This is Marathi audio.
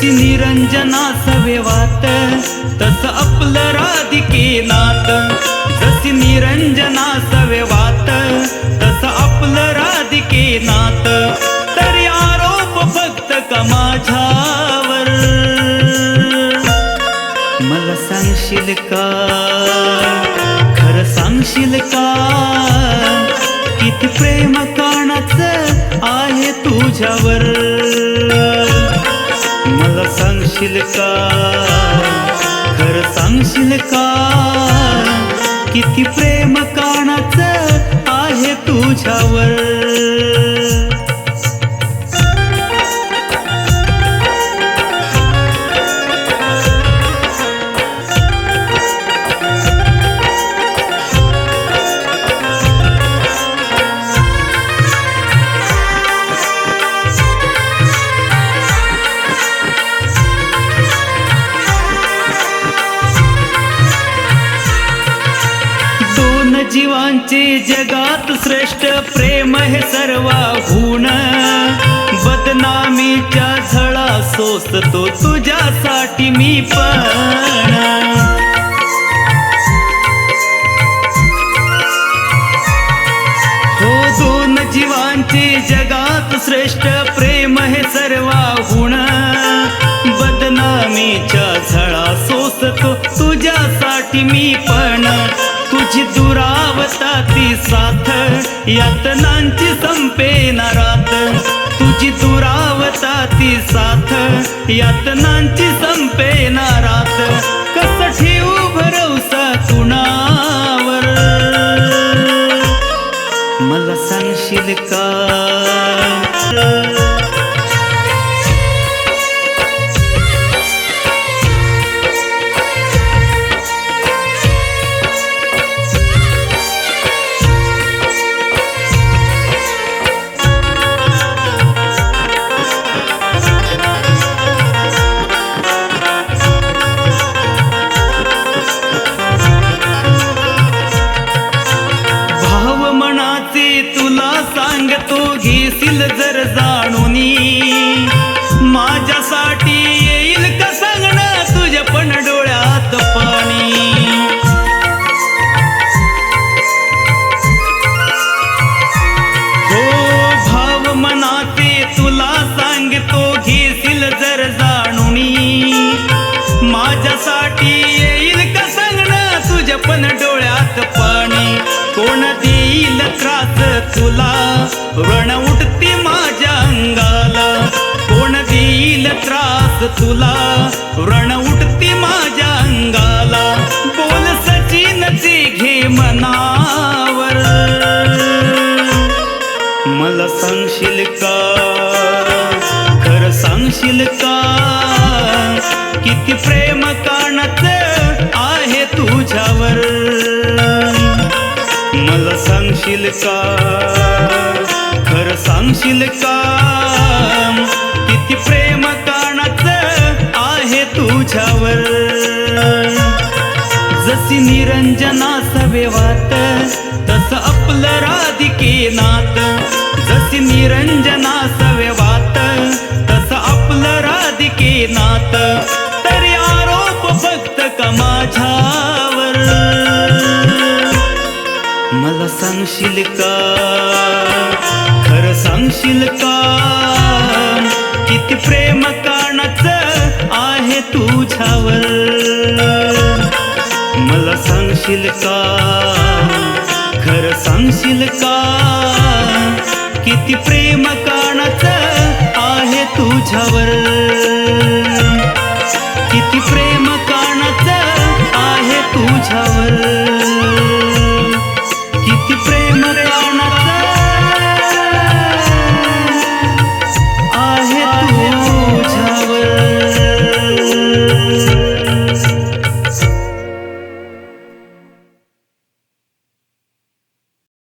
जशी निरंजना सवेवात तस आपलं राधिके नात. जशी निरंजना सवेवात तस आपलं राधिके नात. तरी आरोप फक्त का माझ्यावर? मला सांगशील का? खरं सांगशील का? किती प्रेम काणाच आहे तुझ्यावर? सांगशील का? खरं सांगशील का? किती प्रेम कानाचं जीवांचे जगात श्रेष्ठ प्रेम हे सर्वाहून. बदनामीच्या झळा सोसतो तुझ्यासाठी मी पण. हो दोन जीवांचे जगात श्रेष्ठ प्रेम हे सर्वाहून. बदनामीच्या झळा सोसतो तुझ्यासाठी मी पण. तुझी दुरावता ती साथ यातनांची संपेना रात. तुझी दुरावता ती साथ यातनांची संपेना रात. कस ठेवू भरवसा कुणावर? मला सांगशील का? येतील जर जाणून. माझ्यासाठी येईल का सांगणं? तुझ्या पण डोळ्यात पाणी. हो भाव मनाते तुला सांगतो घेशील जर जाणूनी. माझ्यासाठी येईल का सांगणं? तुझ्या पण डोळ्यात पाणी. कोण देईल त्रास तुला? रण तुला. रण उठते माझ्या अंगाला. बोल सचिनचे घे मनावर. मला सांगशील का? खरं सांगशील का? किती प्रेम कानत आहे तुझ्यावर. मला सांगशील का? खरं सांगशील का? तुझ्यावर जशी निरंजना सवेवात तस आपलं राधिके नात जशी निरंजना सवेवात तस आपलं राधिके नात तरी आरोप फक्त का माझ्यावर? मला सांगशील का? खरं सांगशील का? किती प्रेम काणाच ओठावर मला सांगशील का? खरं सांगशील का? किती प्रेम कानाच आहे तुझ्यावर. किती प्रेम कानाच आहे तुझ्यावर.